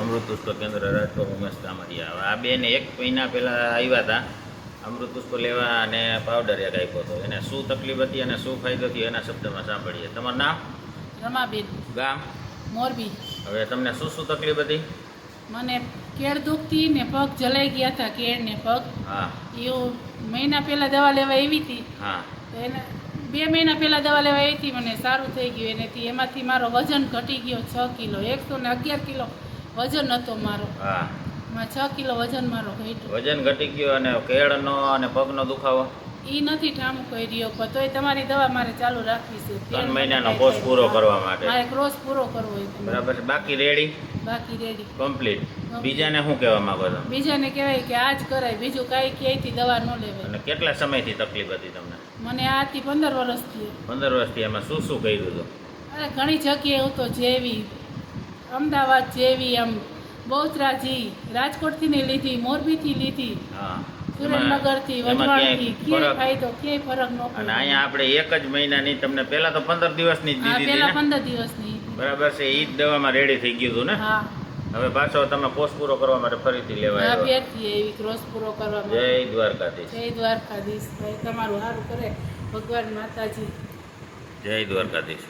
અમૃત પુષ્પ કેન્દ્ર રાજકોટ ઉમેશ કામરિયા આ બેન એક મહિના પહેલાં આવ્યા હતા. અમૃત પુષ્પ લેવા અને પાવડર એક આપ્યો હતો. એને શું તકલીફ હતી અને શું ફાયદો થયો એના શબ્દમાં સાંભળીએ. તમારું નામ? રમાબેન. ગામ? મોરબી. હવે તમને શું શું તકલીફ હતી? મને કેળ દુખતી ને પગ જલાઈ ગયા હતા કેળ ને પગ. હા. એવું મહિના પહેલાં દવા લેવા આવી હતી. હા. તો એને બે મહિના પહેલાં દવા લેવા આવી હતી. મને સારું થઈ ગયું. એનાથી એમાંથી મારો વજન ઘટી ગયો છ કિલો. એકસો ને અગિયાર કિલો વજન હતો મારો. હા. માં છ કિલો વજન મારો ઘટ્યો. વજન ઘટી ગયું અને કેળનો અને પગનો દુખાવો? એ નથી ઠામું કરી રહ્યો પણ તોય તમારી દવા મારે ચાલુ રાખવી છે. ત્રણ મહિનાનો કોર્સ પૂરો કરવા માટે. મારે ક્રોસ પૂરો કરવો છે. બરાબર છે. બાકી રેડી બાકી રેડી કમ્પ્લીટ બીજાને શું કહેવા માંગો છો? બીજાને કહેવાય કે આ જ કરાય બીજું કાંઈ ક્યાંયથી દવા ન લેવાય. અને કેટલા સમયથી તકલીફ હતી તમને? મને આથી પંદર વર્ષથી. પંદર વર્ષથી એમાં શું શું કર્યું હતું? અરે ઘણી જગ્યાએ હું તો જેવી અમદાવાદ જેવી એમ બહુચરાજી રાજકોટથી નહીં લીધી મોરબીથી લીધી સુરેન્દ્રનગરથી વઢવાણથી. ક્યાંય ફાયદો ક્યાંય ફરક ન અને અહીંયા આપણે એક જ મહિનાની તમને પહેલા તો પંદર દિવસની જ દીધી પેલા પંદર દિવસની. બરાબર છે એ જ દવામાં રેડી થઈ ગયું હતું ને? હા. હવે પાછો તમે કોર્સ પૂરો કરવા માટે ફરીથી લેવા હા આવ્યો ફેરથી એવી ક્રોસ પૂરો કરવા જય દ્વારકાધીશ. જય દ્વારકાધીશ. ભાઈ તમારું સારું કરે. ભગવાન માતાજી. જય દ્વારકાધીશ.